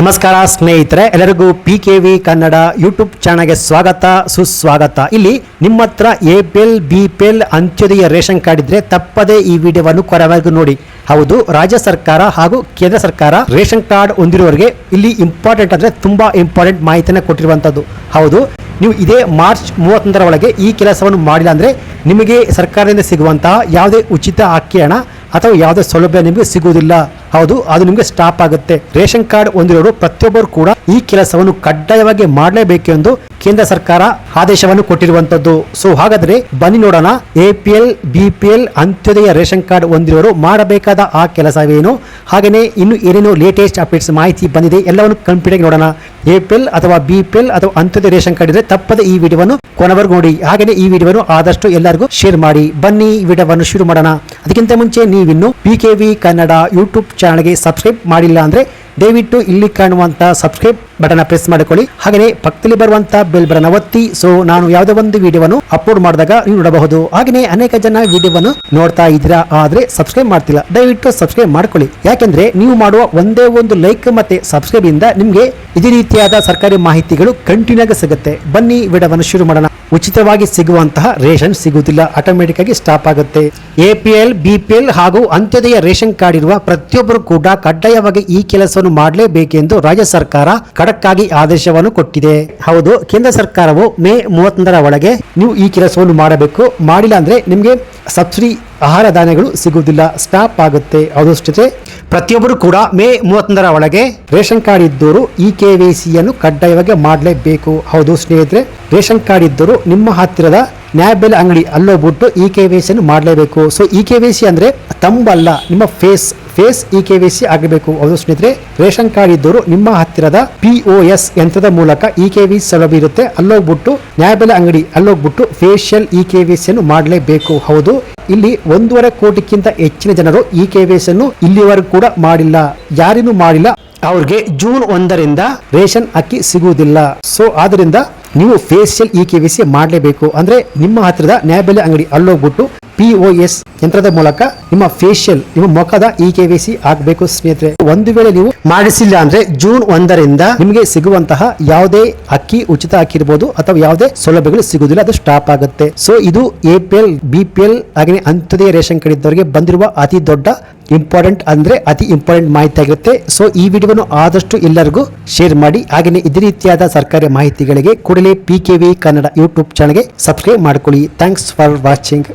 ನಮಸ್ಕಾರ ಸ್ನೇಹಿತರೆ, ಎಲ್ಲರಿಗೂ P K V Kannada YouTube ಚಾನಲ್ಗೆ ಸ್ವಾಗತ, ಸುಸ್ವಾಗತ. ಇಲ್ಲಿ ನಿಮ್ಮ ಹತ್ರ A P L B P L Antyodaya ration card ಇದ್ರೆ ತಪ್ಪದೇ ಈ ವಿಡಿಯೋವನ್ನು ಕೊರವರೆಗೂ ನೋಡಿ. ಹೌದು, ರಾಜ್ಯ ಸರ್ಕಾರ ಹಾಗೂ ಕೇಂದ್ರ ಸರ್ಕಾರ ರೇಷನ್ ಕಾರ್ಡ್ ಹೊಂದಿರುವವರಿಗೆ ಇಲ್ಲಿ ಇಂಪಾರ್ಟೆಂಟ್ ಅಂದ್ರೆ ತುಂಬಾ ಇಂಪಾರ್ಟೆಂಟ್ ಮಾಹಿತಿಯನ್ನು ಕೊಟ್ಟಿರುವಂತದ್ದು. ಹೌದು, ನೀವು ಇದೇ ಮಾರ್ಚ್ ಮೂವತ್ತೊಂದರ ಒಳಗೆ ಈ ಕೆಲಸವನ್ನು ಮಾಡಿಲ್ಲ ಅಂದ್ರೆ ನಿಮಗೆ ಸರ್ಕಾರದಿಂದ ಸಿಗುವಂತಹ ಯಾವುದೇ ಉಚಿತ ಅಕ್ಕಿ ಅಥವಾ ಯಾವುದೇ ಸೌಲಭ್ಯ ನಿಮಗೆ ಸಿಗುವುದಿಲ್ಲ. ಹೌದು, ಅದು ನಿಮಗೆ ಸ್ಟಾಪ್ ಆಗುತ್ತೆ. ರೇಷನ್ ಕಾರ್ಡ್ ಹೊಂದಿರೋರು ಪ್ರತಿಯೊಬ್ಬರು ಕೂಡ ಈ ಕೆಲಸವನ್ನು ಕಡ್ಡಾಯವಾಗಿ ಮಾಡಲೇಬೇಕು ಎಂದು ಕೇಂದ್ರ ಸರ್ಕಾರ ಆದೇಶವನ್ನು ಕೊಟ್ಟಿರುವಂತದ್ದು. ಸೊ ಹಾಗಾದ್ರೆ ಬನ್ನಿ ನೋಡೋಣ. APL BPL Antyodaya ration card ಹೊಂದಿರೋರು ಮಾಡಬೇಕಾದ ಆ ಕೆಲಸವೇನು? ಹಾಗೆಯೇ ಇನ್ನು ಏನೇನು ಲೇಟೆಸ್ಟ್ ಅಪ್ಡೇಟ್ಸ್ ಮಾಹಿತಿ ಬಂದಿದೆ, ಎಲ್ಲವನ್ನು ಕಂಪ್ಲೀಟ್ ಆಗಿ ನೋಡೋಣ. ಎಪಿಎಲ್ ಅಥವಾ ಬಿಪಿಎಲ್ ಅಥವಾ ಅಂತ್ಯೋದಯ ರೇಷನ್ ಕಾರ್ಡ್ ಇದ್ರೆ ತಪ್ಪದೆ ಈ ವಿಡಿಯೋವನ್ನು ಕೊನೆವರೆಗೂ ನೋಡಿ. ಹಾಗೆಯೇ ಈ ವಿಡಿಯೋವನ್ನು ಆದಷ್ಟು ಎಲ್ಲರಿಗೂ ಶೇರ್ ಮಾಡಿ. ಬನ್ನಿ ವಿಡಿಯೋವನ್ನು ಶುರು ಮಾಡೋಣ. ಅದಕ್ಕಿಂತ ಮುಂಚೆ ನೀವಿನ್ನು P K V Kannada YouTube ಚಾನಲ್ಗೆ ಸಬ್ಸ್ಕ್ರೈಬ್ ಮಾಡಿಲ್ಲ ಅಂದ್ರೆ ದಯವಿಟ್ಟು ಇಲ್ಲಿ ಕಾಣುವಂತ ಸಬ್ಸ್ಕ್ರೈಬ್ ಬಟನ್ ಪ್ರೆಸ್ ಮಾಡಿಕೊಳ್ಳಿ. ಹಾಗೆಯೇ ಪಕ್ಕದಲ್ಲಿ ಬರುವಂತಹ ಬೆಲ್ ಬಟನ್ ಒತ್ತಿ. ಸೊ ನಾನು ಯಾವುದೇ ಒಂದು ವಿಡಿಯೋವನ್ನು ಅಪ್ಲೋಡ್ ಮಾಡಿದಾಗ ನೀವು ನೋಡಬಹುದು. ಹಾಗೆಯೇ ಅನೇಕ ಜನ ವಿಡಿಯೋವನ್ನು ನೋಡ್ತಾ ಇದ್ದೀರಾ, ಆದ್ರೆ ಸಬ್ಸ್ಕ್ರೈಬ್ ಮಾಡ್ತಿಲ್ಲ. ದಯವಿಟ್ಟು ಸಬ್ಸ್ಕ್ರೈಬ್ ಮಾಡ್ಕೊಳ್ಳಿ. ಯಾಕೆಂದ್ರೆ ನೀವು ಮಾಡುವ ಒಂದೇ ಒಂದು ಲೈಕ್ ಮತ್ತೆ ಸಬ್ಸ್ಕ್ರೈಬ್ ಇಂದ ನಿಮಗೆ ಇದೇ ರೀತಿಯಾದ ಸರ್ಕಾರಿ ಮಾಹಿತಿಗಳು ಕಂಟಿನ್ಯೂ ಆಗಿ ಸಿಗುತ್ತೆ. ಬನ್ನಿ, ವಿಡಿಯೋವನ್ನು ಶುರು ಮಾಡೋಣ. ಉಚಿತವಾಗಿ ಸಿಗುವಂತಹ ರೇಷನ್ ಸಿಗುವುದಿಲ್ಲ. ಆಟೋಮೆಟಿಕ್ ಆಗಿ ಸ್ಟಾಪ್ ಆಗುತ್ತೆ. A P L B P L ಹಾಗೂ ಅಂತ್ಯೋದಯ ರೇಷನ್ ಕಾರ್ಡ್ ಇರುವ ಪ್ರತಿಯೊಬ್ಬರು ಕೂಡ ಕಡ್ಡಾಯವಾಗಿ ಈ ಕೆಲಸವನ್ನು ಮಾಡಲೇಬೇಕೆಂದು ರಾಜ್ಯ ಸರ್ಕಾರ ಖಡಕ್ ಆಗಿ ಆದೇಶವನ್ನು ಕೊಟ್ಟಿದೆ. ಹೌದು, ಕೇಂದ್ರ ಸರ್ಕಾರವು ಮೇ ಮೂವತ್ತೊಂದರ ಒಳಗೆ ನೀವು ಈ ಕೆಲಸವನ್ನು ಮಾಡಬೇಕು. ಮಾಡಿಲ್ಲ ಅಂದ್ರೆ ನಿಮಗೆ ಸಬ್ಸಿಡಿ ಆಹಾರ ಧಾನ್ಯಗಳು ಸಿಗುವುದಿಲ್ಲ. ಸ್ಟಾಪ್ ಆಗುತ್ತೆ. ಸ್ನೇಹಿತರೆ. ಪ್ರತಿಯೊಬ್ಬರು ಕೂಡ ಮೇ ಮೂವತ್ತೊಂದರ ಒಳಗೆ ರೇಷನ್ ಕಾರ್ಡ್ ಇದ್ದವರು ಇ ಕೆ ವಿ ಸಿಯನ್ನು ಕಡ್ಡಾಯವಾಗಿ ಮಾಡಲೇಬೇಕು. ಹೌದು ಸ್ನೇಹಿತರೆ. ರೇಷನ್ ಕಾರ್ಡ್ ಇದ್ದವರು ನಿಮ್ಮ ಹತ್ತಿರದ ನ್ಯಾಯಬೆಲೆ ಅಂಗಡಿ ಅಲ್ಲೋಗ್ಬಿಟ್ಟು ಇ ಕೆ ವಿ ಸಿಯನ್ನು ಮಾಡಲೇಬೇಕು. So E K V C ಅಂದರೆ ತಂಬಲ್ಲ, ನಿಮ್ಮ face face E K C ಆಗಬೇಕು. ಹೌದು ಸ್ನೇಹಿತರೆ, ರೇಷನ್ ಕಾರ್ಡ್ ಇದ್ದವರು ನಿಮ್ಮ ಹತ್ತಿರದ ಪಿ ಒ ಎಸ್ ಯಂತ್ರದ ಮೂಲಕ ಇ ಕೆ ವಿ ಸೌಲಭ್ಯ ಇರುತ್ತೆ. ಅಲ್ಲೋಗ್ಬಿಟ್ಟು ನ್ಯಾಯಬೆಲೆ ಅಂಗಡಿ ಅಲ್ಲೋಗ್ಬಿಟ್ಟು ಫೇಶಿಯಲ್ ಇ ಕೆ ವಿ ಸಿಯನ್ನು ಮಾಡಲೇಬೇಕು. ಹೌದು, ಇಲ್ಲಿ ಒಂದೂವರೆ ಕೋಟಿಗಿಂತ ಹೆಚ್ಚಿನ ಜನರು ಇ ಕೆ ವಿ ಅನ್ನು ಇಲ್ಲಿವರೆಗೂ ಕೂಡ ಮಾಡಿಲ್ಲ. ಯಾರಿನೂ ಮಾಡಿಲ್ಲ. ಅವ್ರಿಗೆ ಜೂನ್ ಒಂದರಿಂದ ರೇಷನ್ ಅಕ್ಕಿ ಸಿಗುವುದಿಲ್ಲ. ಸೊ ಆದ್ರಿಂದ ನೀವು facial E K V C ಮಾಡಲೇಬೇಕು. ಅಂದ್ರೆ ನಿಮ್ಮ ಹತ್ತಿರದ ನ್ಯಾಯಬೆಲೆ ಅಂಗಡಿ ಅಲ್ಲೋಗ್ಬಿಟ್ಟು ಪಿ ಒ ಎಸ್ ಯಂತ್ರದ ಮೂಲಕ ನಿಮ್ಮ ಫೇಶಿಯಲ್ ನಿಮ್ಮ ಮುಖದ ಇ ಕೆ ವಿ ಸಿ ಆಗಬೇಕು ಸ್ನೇಹಿತರೆ. ಒಂದು ವೇಳೆ ನೀವು ಮಾಡಿಸಿಲ್ಲ ಅಂದ್ರೆ ಜೂನ್ ಒಂದರಿಂದ ನಿಮಗೆ ಸಿಗುವಂತಹ ಯಾವುದೇ ಅಕ್ಕಿ ಉಚಿತ ಅಕ್ಕಿ ಇರಬಹುದು ಅಥವಾ ಯಾವುದೇ ಸೌಲಭ್ಯಗಳು ಸಿಗುವುದಿಲ್ಲ, ಅದು ಸ್ಟಾಪ್ ಆಗುತ್ತೆ. ಸೊ ಇದು A P L B P L ಹಾಗೆ ಅಂತ್ಯೋದಯ ರೇಷನ್ ಕಾರ್ಡ್ ಇದ್ದವರಿಗೆ ಬಂದಿರುವ ಅತಿ ದೊಡ್ಡ ಇಂಪಾರ್ಟೆಂಟ್ ಅಂದ್ರೆ ಅತಿ ಇಂಪಾರ್ಟೆಂಟ್ ಮಾಹಿತಿ ಆಗಿರುತ್ತೆ. ಸೊ ಈ ವಿಡಿಯೋವನ್ನು ಆದಷ್ಟು ಎಲ್ಲರಿಗೂ ಶೇರ್ ಮಾಡಿ ಹಾಗೆಯೇ ಇದೇ ರೀತಿಯಾದ ಸರ್ಕಾರಿ ಮಾಹಿತಿಗಳಿಗೆ ಕೂಡಲೇ P K V Kannada YouTube ಚಾನಲ್ಗೆ ಸಬ್ಸ್ಕ್ರೈಬ್ ಮಾಡ್ಕೊಳ್ಳಿ. Thanks for watching